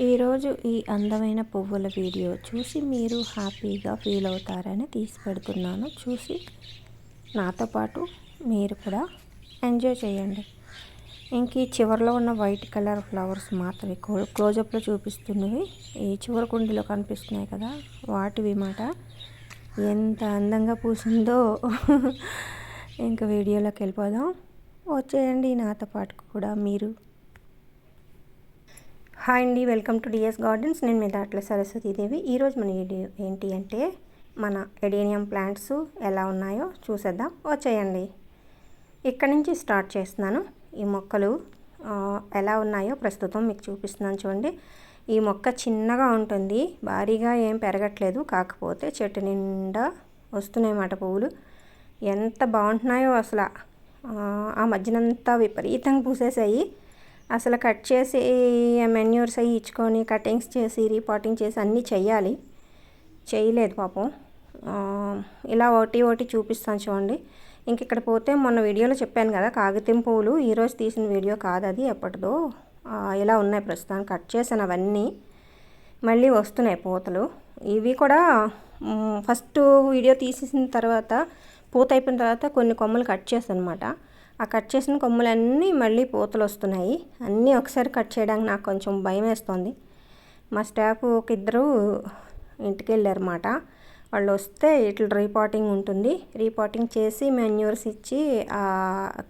ఈరోజు ఈ అందమైన పువ్వుల వీడియో చూసి మీరు హ్యాపీగా ఫీల్ అవుతారని తీసి పెడుతున్నాను చూసి నాతో పాటు మీరు కూడా ఎంజాయ్ చేయండి. ఇంక ఈ చివరిలో ఉన్న వైట్ కలర్ ఫ్లవర్స్ మాత్రమే క్లోజప్లో చూపిస్తున్నవి ఈ చివరి కుండీలో కనిపిస్తున్నాయి కదా వాటివి మాట ఎంత అందంగా పూసిందో. ఇంకా వీడియోలోకి వెళ్ళిపోదాం. వచ్చేయండి నాతో పాటు కూడా మీరు. హాయ్ అండి వెల్కమ్ టు డిఎస్ గార్డెన్స్. నేను మీ దాంట్లో సరస్వతీదేవి. ఈరోజు మన వీడియో ఏంటి అంటే మన ఎడేనియం ప్లాంట్స్ ఎలా ఉన్నాయో చూసేద్దాం. వచ్చేయండి. ఇక్కడ నుంచి స్టార్ట్ చేస్తున్నాను. ఈ మొక్కలు ఎలా ఉన్నాయో ప్రస్తుతం మీకు చూపిస్తున్నాను చూడండి. ఈ మొక్క చిన్నగా ఉంటుంది. భారీగా ఏం పెరగట్లేదు. కాకపోతే చెట్టు నిండా వస్తున్నాయి అన్నమాట పువ్వులు. ఎంత బాగుంటున్నాయో అసలు. ఆ మధ్యనంతా విపరీతంగా పూసేసాయి అసలు కట్ చేసి మెన్యూర్స్ అవి ఇచ్చుకొని కటింగ్స్ చేసి రీపాటింగ్ చేసి అన్నీ చెయ్యాలి. చేయలేదు పాపం. ఇలా ఒకటి ఒకటి చూపిస్తాను చూడండి. ఇంక ఇక్కడ పోతే మొన్న వీడియోలో చెప్పాను కదా కాగితం పువ్వులు ఈరోజు తీసిన వీడియో కాదు అది ఎప్పటిదో. ఇలా ఉన్నాయి ప్రస్తుతానికి కట్ చేశాను అవన్నీ. మళ్ళీ వస్తున్నాయి పూతలు. ఇవి కూడా ఫస్ట్ వీడియో తీసేసిన తర్వాత పూత అయిపోయిన తర్వాత కొన్ని కొమ్మలు కట్ చేశాను అనమాట ఆ కట్ చేసిన కొమ్మలన్నీ మళ్ళీ పూతలు వస్తున్నాయి. అన్నీ ఒకసారి కట్ చేయడానికి నాకు కొంచెం భయం వేస్తుంది. మా స్టాఫ్ ఒక ఇద్దరు ఇంటికి వెళ్ళారన్నమాట వాళ్ళు వస్తే ఇట్లా రీపాటింగ్ ఉంటుంది. రీపాటింగ్ చేసి మెన్యూర్స్ ఇచ్చి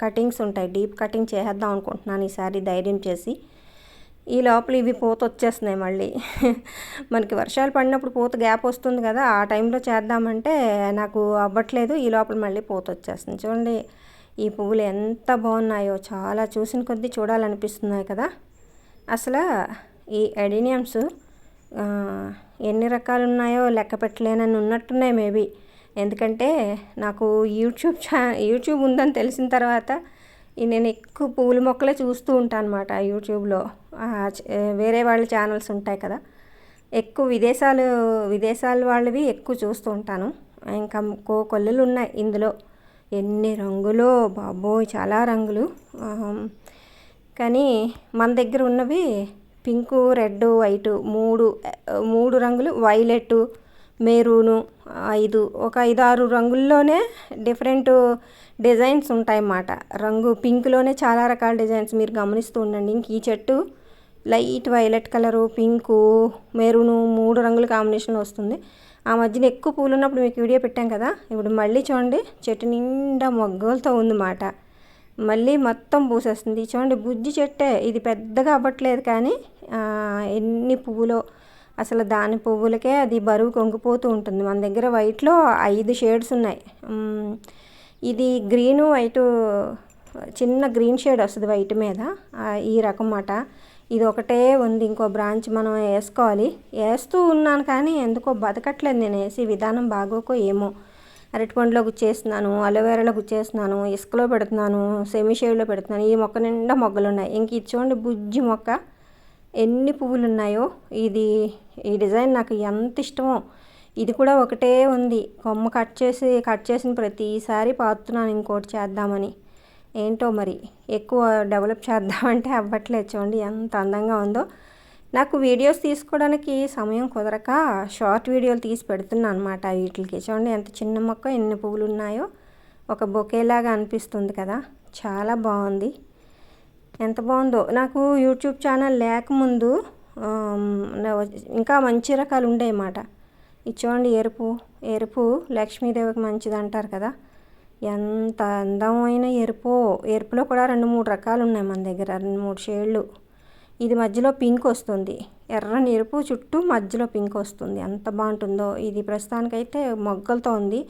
కటింగ్స్ ఉంటాయి. డీప్ కటింగ్ చేసేద్దాం అనుకుంటున్నాను ఈసారి ధైర్యం చేసి. ఈ లోపల ఇవి పూత వచ్చేస్తున్నాయి మళ్ళీ. మనకి వర్షాలు పడినప్పుడు పూత గ్యాప్ వస్తుంది కదా ఆ టైంలో చేద్దామంటే నాకు అవ్వట్లేదు. ఈ లోపల మళ్ళీ పూత వచ్చేస్తుంది. చూడండి ఈ పువ్వులు ఎంత బాగున్నాయో చాలా చూసిన కొద్దీ చూడాలనిపిస్తున్నాయి కదా. అసలు ఈ ఎడినియమ్స్ ఎన్ని రకాలు ఉన్నాయో లెక్క పెట్టలేనని ఉన్నట్టున్నాయి మేబీ ఎందుకంటే నాకు యూట్యూబ్ ఛా యూట్యూబ్ ఉందని తెలిసిన తర్వాత నేను ఎక్కువ పువ్వుల మొక్కలే చూస్తూ ఉంటాను అనమాట యూట్యూబ్లో వేరే వాళ్ళ ఛానల్స్ ఉంటాయి కదా. ఎక్కువ విదేశాలు విదేశాల వాళ్ళవి ఎక్కువ చూస్తూ ఉంటాను. ఇంకా కో కొల్లులు ఉన్నాయి ఇందులో. ఎన్ని రంగులో బాబోయ్ చాలా రంగులు. కానీ మన దగ్గర ఉన్నవి పింకు రెడ్ వైట్ మూడు మూడు రంగులు వైలెట్ మెరూను ఐదు. ఒక ఐదు ఆరు రంగుల్లోనే డిఫరెంట్ డిజైన్స్ ఉంటాయన్నమాట. రంగు పింక్లోనే చాలా రకాల డిజైన్స్ మీరు గమనిస్తూ ఉండండి. ఇంక ఈ చెట్టు light violet colour pink maroon మూడు రంగుల కాంబినేషన్ వస్తుంది. ఆ మధ్యన ఎక్కువ పూలు ఉన్నప్పుడు మీకు వీడియో పెట్టాం కదా? ఇప్పుడు మళ్ళీ చూడండి చెట్టు నిండా మొగ్గలతో ఉందన్నమాట. మళ్ళీ మొత్తం పూసేస్తుంది. చూడండి బుజ్జి చెట్టే. ఇది పెద్దగా అవ్వట్లేదు కానీ ఎన్ని పువ్వులో అసలు దాని పువ్వులకే అది బరువు కొంగిపోతూ ఉంటుంది. మన దగ్గర వైట్లో ఐదు షేడ్స్ ఉన్నాయి. ఇది గ్రీను వైటు చిన్న గ్రీన్ షేడ్ వస్తుంది వైట్ మీద ఈ రకం మాట ఇది ఒకటే ఉంది. ఇంకో బ్రాంచ్ మనం వేసుకోవాలి. వేస్తూ ఉన్నాను కానీ ఎందుకో బతకట్లేదు నేను వేసి విధానం బాగోకో ఏమో. అరటిపండులో గుచ్చేస్తున్నాను అలోవేరాలో గుచ్చేస్తున్నాను ఇసుకలో పెడుతున్నాను సెమీషేవ్లో పెడుతున్నాను. ఈ మొక్క నిండా మొగ్గలు ఉన్నాయి. ఇంక ఇది చూడండి బుజ్జి మొక్క. ఎన్ని పువ్వులు ఉన్నాయో ఇది ఈ డిజైన్ నాకు ఎంత ఇష్టమో. ఇది కూడా ఒకటే ఉంది. కొమ్మ కట్ చేసి కట్ చేసిన ప్రతిసారి పాతున్నాను ఇంకోటి చేద్దామని. ఏంటో మరి? ఎక్కువ డెవలప్ చేద్దామంటే అవ్వట్లేదు చూడండి ఎంత అందంగా ఉందో. నాకు వీడియోస్ తీసుకోవడానికి సమయం కుదరక షార్ట్ వీడియోలు తీసి పెడుతున్నాను అనమాట వీటికి. చూడండి ఎంత చిన్న మొక్క ఎన్ని పువ్వులు ఉన్నాయో ఒక బొకేలాగా అనిపిస్తుంది కదా. చాలా బాగుంది. ఎంత బాగుందో. నాకు యూట్యూబ్ ఛానల్ లేకముందు ఇంకా మంచి రకాలు ఉండేమాట ఇది చూడండి ఎరుపు ఎరుపు లక్ష్మీదేవికి మంచిది అంటారు కదా. ఎంత అందమైన ఎరుపు. ఎరుపులో కూడా రెండు మూడు రకాలు ఉన్నాయి మన దగ్గర రెండు మూడు షేడ్లు. ఇది మధ్యలో పింక్ వస్తుంది. ఎర్రని ఎరుపు చుట్టూ మధ్యలో పింక్ వస్తుంది. ఎంత బాగుంటుందో. ఇది ప్రస్తుతానికైతే మొగ్గలతో ఉంది.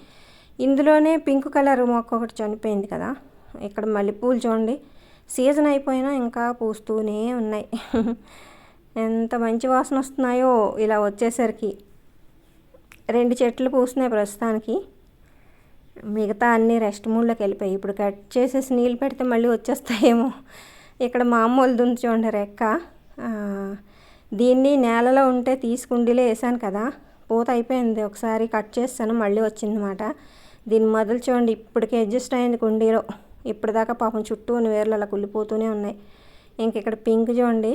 ఇందులోనే పింక్ కలర్ మొక్క ఒకటి చనిపోయింది కదా. ఇక్కడ మల్లెపూలు చూడండి. సీజన్ అయిపోయినా ఇంకా పూస్తూనే ఉన్నాయి. ఎంత మంచి వాసన వస్తున్నాయో ఇలా వచ్చేసరికి. రెండు చెట్లు పూస్తున్నాయి ప్రస్తుతానికి. మిగతా అన్నీ రెస్ట్ మూడ్లోకి వెళ్ళిపోయి. ఇప్పుడు కట్ చేసేసి నీళ్ళు పెడితే మళ్ళీ వచ్చేస్తాయేమో. ఇక్కడ మామూలు దుంది చూడండి రెక్క దీన్ని నేలలో ఉంటే తీసుకుండీలో వేసాను కదా. పూత అయిపోయింది. ఒకసారి కట్ చేస్తాను మళ్ళీ వచ్చిందన్నమాట. దీన్ని మొదలు చూడండి. ఇప్పటికే అడ్జస్ట్ అయింది కుండీలో. ఇప్పటిదాకా పాపం చుట్టూ ఉన్న వేర్లు అలా కుళ్ళిపోతూనే ఉన్నాయి. ఇంక ఇక్కడ పింక్ చూడండి.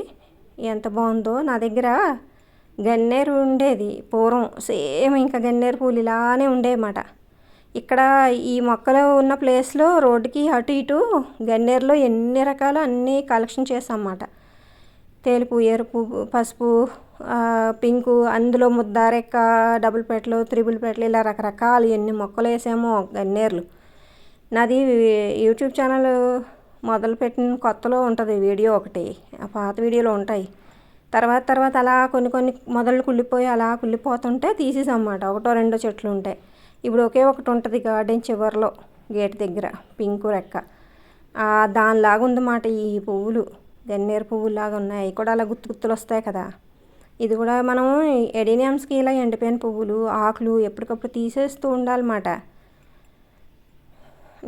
ఎంత బాగుందో. నా దగ్గర గన్నేరు ఉండేది పూర్వం. సేమ్ ఇంకా గన్నేరు పూలు ఇలానే ఉండేమాట ఇక్కడ ఈ మొక్కలు ఉన్న ప్లేస్లో రోడ్డుకి అటు ఇటు గన్నేరులో ఎన్ని రకాలు అన్నీ కలెక్షన్ చేసాం అన్నమాట తెలుపు ఎరుపు పసుపు పింకు అందులో ముద్దారెక్క డబుల్ పెట్లు త్రిబుల్ పెట్లు ఇలా రకరకాలు ఎన్ని మొక్కలు వేసామో గన్నేర్లు. నాది యూట్యూబ్ ఛానల్ మొదలుపెట్టిన కొత్తలో ఉంటుంది వీడియో ఒకటి ఆ పాత వీడియోలు ఉంటాయి. తర్వాత తర్వాత అలా కొన్ని కొన్ని మొదలు కుళ్ళిపోయి అలా కుళ్ళిపోతుంటే తీసేసన్నమాట ఒకటో రెండో చెట్లు ఉంటాయి. ఇప్పుడు ఒకే ఒకటి ఉంటుంది గార్డెన్ చివరిలో గేట్ దగ్గర పింకు రెక్క. దానిలాగా ఉందన్నమాట ఈ పువ్వులు. గన్నేరు పువ్వులాగా ఉన్నాయి. అవి కూడా అలా గుత్తు గుత్తులు వస్తాయి కదా. ఇది కూడా మనం ఎడీనియమ్స్కి ఇలా ఎండిపోయిన పువ్వులు ఆకులు ఎప్పటికప్పుడు తీసేస్తూ ఉండాలన్నమాట.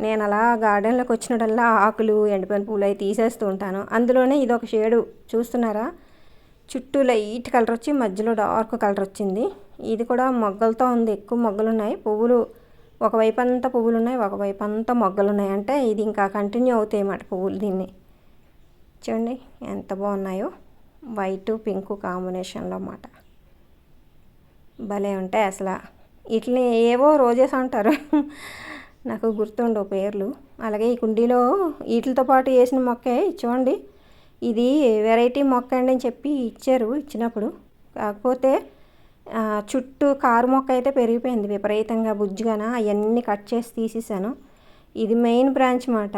నేను అలా గార్డెన్లోకి వచ్చినటల్లా ఆకులు ఎండిపోయిన పువ్వులు అవి తీసేస్తూ ఉంటాను. అందులోనే ఇది ఒక షేడు చూస్తున్నారా? చుట్టూ లైట్ కలర్ వచ్చి మధ్యలో డార్క్ కలర్ వచ్చింది ఇది కూడా మొగ్గలతో ఉంది. ఎక్కువ మొగ్గలు ఉన్నాయి పువ్వులు ఒకవైపు అంతా పువ్వులు ఉన్నాయి ఒకవైపు అంతా మొగ్గలు ఉన్నాయి అంటే ఇది ఇంకా కంటిన్యూ అవుతాయి అన్నమాట పువ్వులు దీన్ని. చూడండి ఎంత బాగున్నాయో. వైట్ పింక్ కాంబినేషన్లో అన్నమాట. భలే ఉంటాయి అసలు. ఇట్లని ఏవో రోజెస్ అంటారు. నాకు గుర్తుండవు పేర్లు. అలాగే ఈ కుండీలో వీటితో పాటు వేసిన మొక్కే చూడండి. ఇది వెరైటీ మొక్క అండి అని చెప్పి ఇచ్చారు ఇచ్చినప్పుడు. కాకపోతే చుట్టూ కారు మొక్క అయితే పెరిగిపోయింది విపరీతంగా బుజ్జిగాన అవన్నీ కట్ చేసి తీసేసాను. ఇది మెయిన్ బ్రాంచ్ మాట.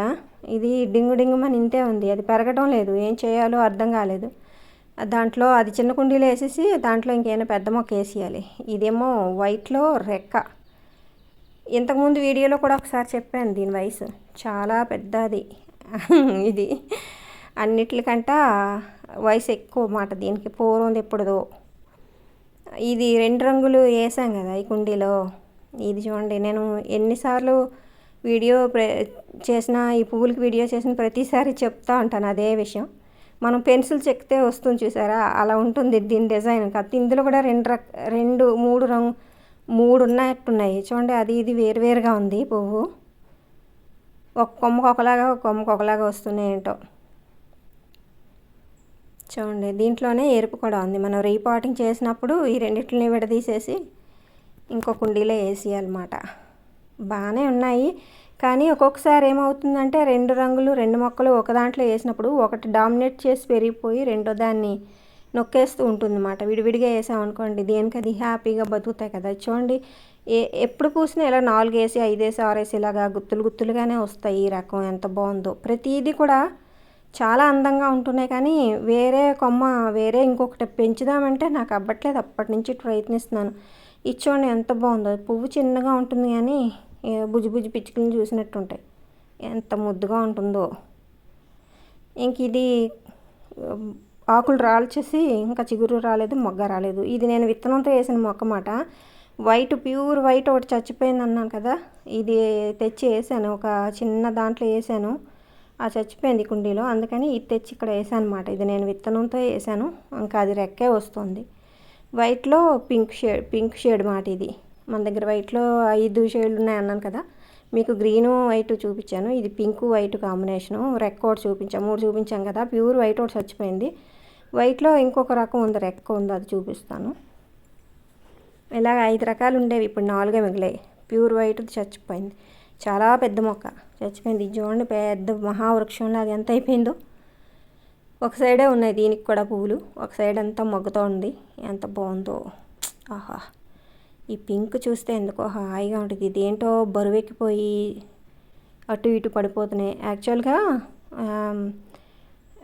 ఇది డింగు డింగుమని ఇంతే ఉంది. అది పెరగడం లేదు. ఏం చేయాలో అర్థం కాలేదు. దాంట్లో అది చిన్న కుండీలో వేసేసి దాంట్లో ఇంకేమైనా పెద్ద మొక్క వేసేయాలి. ఇదేమో వైట్లో రెక్క. ఇంతకుముందు వీడియోలో కూడా ఒకసారి చెప్పాను దీని వయసు. చాలా పెద్దది. ఇది. అన్నిటికంట వయసు ఎక్కువ మాట. దీనికి పూర్వం ఎప్పుడుదో. ఇది రెండు రంగులు వేసాం కదా ఈ కుండీలో. ఇది చూడండి నేను ఎన్నిసార్లు వీడియో చేసిన ఈ పువ్వులకి వీడియో చేసిన ప్రతిసారి చెప్తా ఉంటాను అదే విషయం. మనం పెన్సిల్ చెక్కితే వస్తుంది చూసారా? అలా ఉంటుంది దీని డిజైన్. కాదు ఇందులో కూడా రెండు రక రెండు మూడు రంగు మూడు ఉన్నట్టున్నాయి చూడండి అది ఇది వేరువేరుగా ఉంది పువ్వు. ఒక కొమ్మకు ఒకలాగా ఒక కొమ్మకు ఒకలాగా వస్తున్నాయి ఏంటో. చూడండి దీంట్లోనే ఎరుపు కూడా ఉంది. మనం రీపాటింగ్ చేసినప్పుడు ఈ రెండింటిని విడదీసేసి ఇంకో కుండీలో వేసేయాలన్నమాట బాగానే ఉన్నాయి. కానీ ఒక్కొక్కసారి ఏమవుతుందంటే రెండు రంగులు రెండు మొక్కలు ఒక దాంట్లో వేసినప్పుడు ఒకటి డామినేట్ చేసి పెరిగిపోయి రెండో దాన్ని నొక్కేస్తూ ఉంటుంది అన్నమాట విడివిడిగా వేసామనుకోండి దేనికి అది హ్యాపీగా బతుకుతాయి కదా. చూడండి ఏ ఎప్పుడు పూసినా ఇలా నాలుగు వేసి ఐదు వేసి ఆరు వేసి ఇలాగా గుత్తులు గుత్తులుగానే వస్తాయి ఈ రకం ఎంత బాగుందో. ప్రతిదీ కూడా చాలా అందంగా ఉంటున్నాయి కానీ వేరే కొమ్మ వేరే ఇంకొకటి పెంచుదామంటే నాకు అవ్వట్లేదు. అప్పటి నుంచి ప్రయత్నిస్తున్నాను. ఇచ్చోండి ఎంత బాగుందో. పువ్వు చిన్నగా ఉంటుంది కానీ బుజ్జి బుజ్జి పిచ్చుకలను చూసినట్టు ఉంటాయి ఎంత ముద్దుగా ఉంటుందో. ఇంక ఇది ఆకులు రాల్చేసి ఇంకా చిగురు రాలేదు మొగ్గ రాలేదు. ఇది నేను విత్తనంతో వేసిన మొక్క మాట వైట్ ప్యూర్ వైట్ ఒకటి చచ్చిపోయింది అన్నాను కదా. ఇది తెచ్చి వేసాను. ఒక చిన్న దాంట్లో వేసాను. ఆ చచ్చిపోయింది కుండీలో. అందుకని ఇది తెచ్చి ఇక్కడ వేసాను అనమాట ఇది నేను విత్తనంతో వేసాను. ఇంకా అది రెక్కే వస్తుంది. వైట్లో పింక్ షేడ్ పింక్ షేడ్ మాట ఇది. మన దగ్గర వైట్లో ఐదు షేడ్లు ఉన్నాయి అన్నాను కదా. మీకు గ్రీను వైట్ చూపించాను. ఇది పింక్ వైట్ కాంబినేషను రెక్క ఒకటి చూపించాము మూడు చూపించాం కదా. ప్యూర్ వైట్ ఒకటి చచ్చిపోయింది. వైట్లో ఇంకొక రకం ఉంది. రెక్క ఉంది. అది చూపిస్తాను. ఇలాగ ఐదు రకాలు ఉండేవి. ఇప్పుడు నాలుగే మిగిలాయి. ప్యూర్ వైట్ చచ్చిపోయింది. చాలా పెద్ద మొక్క. చచ్చిపోయింది. చూడండి పెద్ద మహావృక్షంలాగా ఎంత అయిపోయిందో. ఒక సైడే ఉన్నాయి దీనికి కూడా పువ్వులు. ఒక సైడ్ అంతా మొగ్గతో ఉంది. ఎంత బాగుందో. ఆహా. ఈ పింక్ చూస్తే ఎందుకో హాయిగా ఉంటుంది. ఇదేంటో బరువెక్కిపోయి అటు ఇటు పడిపోతున్నాయి. యాక్చువల్గా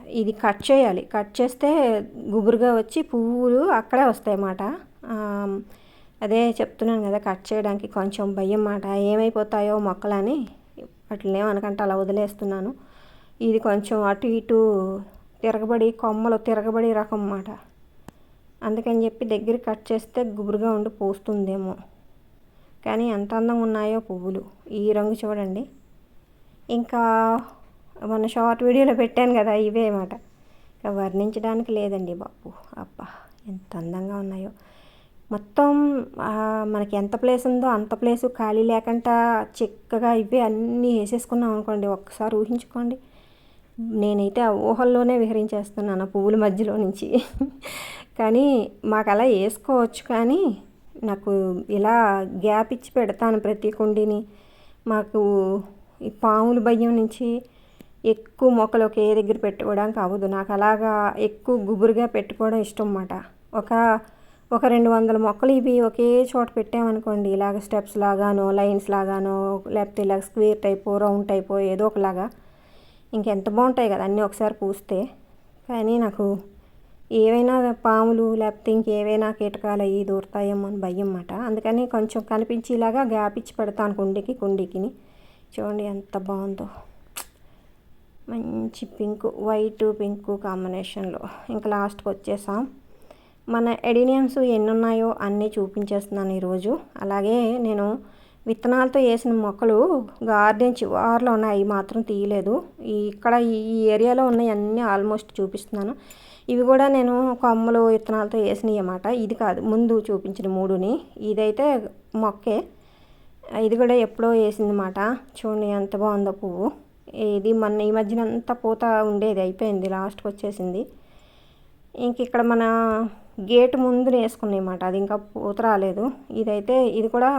ఇది కట్ చేయాలి. కట్ చేస్తే గుబురుగా వచ్చి పువ్వులు అక్కడే వస్తాయి అన్నమాట అదే చెప్తున్నాను కదా కట్ చేయడానికి కొంచెం భయం మాట. ఏమైపోతాయో మొక్కలని అట్లనే అనకంటే అలా వదిలేస్తున్నాను. ఇది కొంచెం అటు ఇటు తిరగబడి కొమ్మలు తిరగబడి రకం మాట. అందుకని చెప్పి దగ్గర కట్ చేస్తే గుబురుగా ఉండి పోస్తుందేమో. కానీ ఎంత అందంగా ఉన్నాయో పువ్వులు. ఈ రంగు చూడండి. ఇంకా మన షార్ట్ వీడియోలో పెట్టాను కదా ఇవే మాట. ఇంకా వర్ణించడానికి లేదండి బాపు. అబ్బా ఎంత అందంగా ఉన్నాయో. మొత్తం మనకి ఎంత ప్లేస్ ఉందో అంత ప్లేస్ ఖాళీ లేకుండా చిక్కగా ఇవే అన్నీ వేసేసుకున్నాం అనుకోండి ఒక్కసారి ఊహించుకోండి. నేనైతే ఆ ఊహల్లోనే విహరించేస్తున్నాను ఆ పువ్వుల మధ్యలో నుంచి. కానీ మాకు అలా వేసుకోవచ్చు కానీ నాకు ఇలా గ్యాప్ ఇచ్చి పెడతాను ప్రతి కుండీని. మాకు ఈ పాముల భయం నుంచి ఎక్కువ మొక్కలు ఒకే దగ్గర పెట్టుకోవడానికి అవ్వదు. నాకు అలాగా ఎక్కువ గుబురుగా పెట్టుకోవడం ఇష్టం అన్నమాట. ఒక ఒక రెండు వందల మొక్కలు ఇవి ఒకే చోట పెట్టామనుకోండి ఇలాగ స్టెప్స్ లాగానో లైన్స్ లాగానో లేకపోతే ఇలాగ స్క్వేర్ టైపో రౌండ్ టైపో ఏదో ఒకలాగా ఇంకెంత బాగుంటాయి కదా అన్నీ ఒకసారి పూస్తే. కానీ నాకు ఏవైనా పాములు లేకపోతే ఇంకేవైనా కీటకాలు అవి దూరుతాయేమో అని భయం అన్నమాట. అందుకని కొంచెం కనిపించేలాగా గ్యాప్ ఇచ్చి పెడతాను కుండీకి కుండీకిని. చూడండి ఎంత బాగుందో. మంచి పింక్ వైట్ పింక్ కాంబినేషన్లో. ఇంకా లాస్ట్కి వచ్చేసాం. మన ఎడినియమ్స్ ఎన్ని ఉన్నాయో అన్నీ చూపించేస్తున్నాను ఈరోజు. అలాగే నేను విత్తనాలతో వేసిన మొక్కలు గార్డెన్ చివార్లో ఉన్నాయి. మాత్రం తీయలేదు. ఇక్కడ ఈ ఏరియాలో ఉన్నాయి. అన్నీ ఆల్మోస్ట్ చూపిస్తున్నాను. ఇవి కూడా నేను కొమ్మలు విత్తనాలతో వేసినవి అన్నమాట. ఇది కాదు ముందు చూపించిన మూడుని. ఇదైతే మొక్కే. ఇది కూడా ఎప్పుడో వేసిందన్నమాట చూడండి ఎంత బాగుందో పువ్వు. ఇది మొన్న ఈ మధ్యన అంతా పూత ఉండేది అయిపోయింది లాస్ట్కి వచ్చేసింది. ఇంక ఇక్కడ మన గేట్ ముందు వేసుకున్నాయన్నమాట. అది ఇంకా పూత రాలేదు. ఇదైతే ఇది కూడా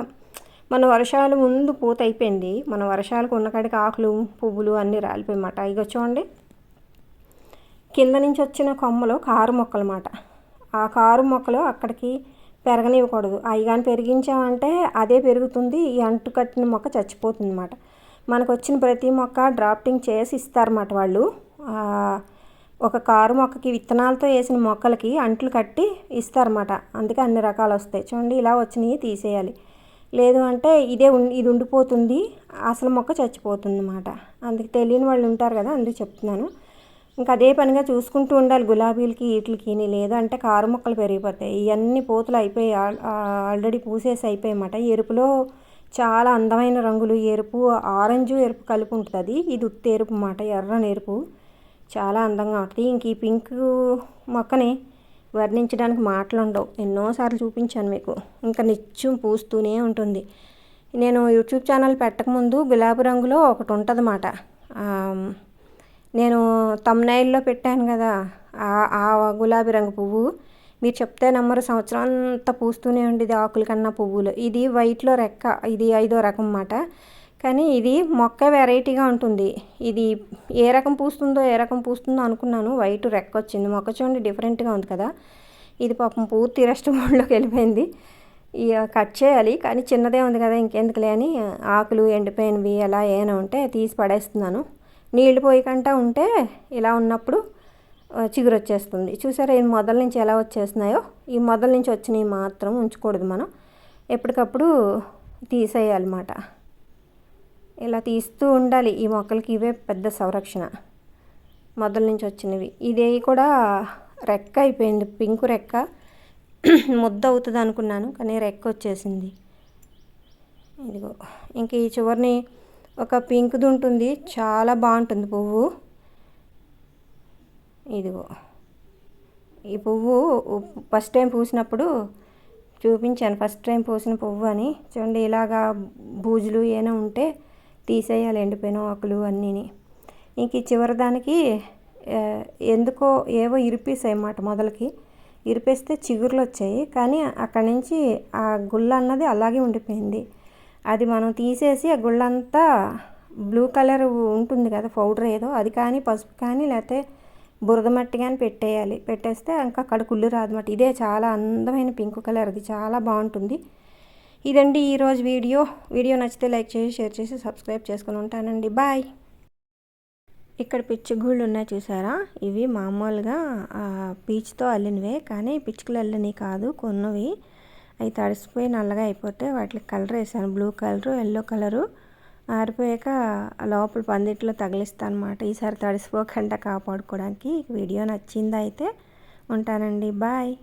మన వర్షాలు ముందు పూత అయిపోయింది. మన వర్షాలకు ఉన్న కాడికి ఆకులు పువ్వులు అన్నీ రాలిపోయమాట ఇక చూడండి. కింద నుంచి వచ్చిన కొమ్మలు కారు మొక్కలు అన్నమాట ఆ కారు మొక్కలు అక్కడికి పెరగనివ్వకూడదు. అవి కానీ పెరిగించామంటే అదే పెరుగుతుంది. ఈ అంటు కట్టిన మొక్క చచ్చిపోతుంది అన్నమాట మనకు వచ్చిన ప్రతి మొక్క డ్రాఫ్టింగ్ చేసి ఇస్తారన్నమాట వాళ్ళు. ఒక కారు మొక్కకి విత్తనాలతో వేసిన మొక్కలకి అంట్లు కట్టి ఇస్తారన్నమాట. అందుకే అన్ని రకాలు వస్తాయి చూడండి ఇలా వచ్చినవి తీసేయాలి. లేదు అంటే ఇదే ఇది ఉండిపోతుంది. అసలు మొక్క చచ్చిపోతుంది అన్నమాట అందుకు తెలియని వాళ్ళు ఉంటారు కదా అందుకు చెప్తున్నాను. ఇంకా అదే పనిగా చూసుకుంటూ ఉండాలి గులాబీలకి వీటికి లేదంటే కారు మొక్కలు పెరిగిపోతాయి. ఇవన్నీ పూతలు అయిపోయి ఆల్రెడీ పూసేసి అయిపోయాయి అన్నమాట ఎరుపులో చాలా అందమైన రంగులు. ఎరుపు ఆరెంజ్ ఎరుపు కలిపి ఉంటుంది అది. ఇది ఉత్తి ఎరుపు అన్నమాట ఎర్రని ఎరుపు. చాలా అందంగా ఉంటుంది. ఇంక ఈ పింక్ మొక్కని వర్ణించడానికి మాటలు ఉండవు. ఎన్నోసార్లు చూపించాను మీకు. ఇంకా నిత్యం పూస్తూనే ఉంటుంది. నేను యూట్యూబ్ ఛానల్ పెట్టకముందు గులాబీ రంగులో ఒకటి ఉంటుంది అన్నమాట నేను తమ్నైల్లో పెట్టాను కదా ఆ గులాబీ రంగు పువ్వు. మీరు చెప్తే నమ్మరు సంవత్సరం అంతా పూస్తూనే ఉండేది ఆకుల కన్నా పువ్వులు. ఇది వైట్లో రెక్క ఇది ఐదో రకం అన్నమాట. కానీ ఇది మొక్క వెరైటీగా ఉంటుంది. ఇది ఏ రకం పూస్తుందో ఏ రకం పూస్తుందో అనుకున్నాను. వైట్ రెక్క వచ్చింది. మొక్క చూడండి డిఫరెంట్గా ఉంది కదా. ఇది పాపం పూర్తి రెస్ట్ మోడ్లోకి వెళ్ళిపోయింది. ఇక కట్ చేయాలి. కానీ చిన్నదే ఉంది కదా ఇంకెందుకులే అని ఆకులు ఎండిపోయినవి అలా ఏమైనా ఉంటే తీసి పడేస్తున్నాను. నీళ్ళు పోయకుండా ఉంటే ఇలా ఉన్నప్పుడు చిగురు వచ్చేస్తుంది. చూసారా ఈ మొదల నుంచి ఎలా వచ్చేస్తున్నాయో? ఈ మొదల నుంచి వచ్చినవి మాత్రం ఉంచకూడదు మనం. ఎప్పటికప్పుడు తీసేయాలన్నమాట ఇలా తీస్తూ ఉండాలి. ఈ మొక్కలకి ఇవే పెద్ద సంరక్షణ. మొదల నుంచి వచ్చినవి. ఇది కూడా రెక్క అయిపోయింది. పింకు రెక్క. ముద్ద అవుతుంది అనుకున్నాను కానీ రెక్క వచ్చేసింది. ఇదిగో ఇంక ఈ చివరిని ఒక పింక్ది ఉంటుంది చాలా బాగుంటుంది పువ్వు. ఇదిగో ఈ పువ్వు ఫస్ట్ టైం పూసినప్పుడు చూపించాను. ఫస్ట్ టైం పూసిన పువ్వు అని. చూడండి ఇలాగా బూజులు ఏమైనా ఉంటే తీసేయాలి ఎండిపోయిన ఆకులు అన్నీని. ఇంక ఈ చివరి దానికి ఎందుకో ఏవో ఇరిపేసాయి అన్నమాట మొదలకి. ఇరిపేస్తే చిగురులు వచ్చాయి కానీ అక్కడి నుంచి ఆ గుళ్ళ అన్నది అలాగే ఉండిపోయింది. అది మనం తీసేసి ఆ గుళ్ళంతా బ్లూ కలర్ ఉంటుంది కదా పౌడర్ ఏదో అది కానీ పసుపు కానీ లేకపోతే బురద మట్టి కానీ పెట్టేయాలి. పెట్టేస్తే ఇంకా అక్కడ కుళ్ళు రాదన్నమాట ఇదే చాలా అందమైన పింక్ కలర్ అది చాలా బాగుంటుంది. ఇదండి ఈరోజు వీడియో. వీడియో నచ్చితే లైక్ చేసి షేర్ చేసి సబ్స్క్రైబ్ చేసుకుని ఉంటానండి. బాయ్. ఇక్కడ పిచ్చిగూళ్ళు ఉన్నాయి చూసారా? ఇవి మామూలుగా పీచ్తో అల్లినవే కానీ పిచ్చుకలు అల్లినవి కాదు కొన్నవి. అవి తడిసిపోయి నల్లగా అయిపోతే వాటికి కలర్ వేసాను. Blue colour yellow colour. ఆరిపోయాక లోపల పందిట్లో తగిలిస్తాను అనమాట ఈసారి తడిసిపోకుండా కాపాడుకోవడానికి వీడియో నచ్చిందైతే ఉంటానండి. బాయ్.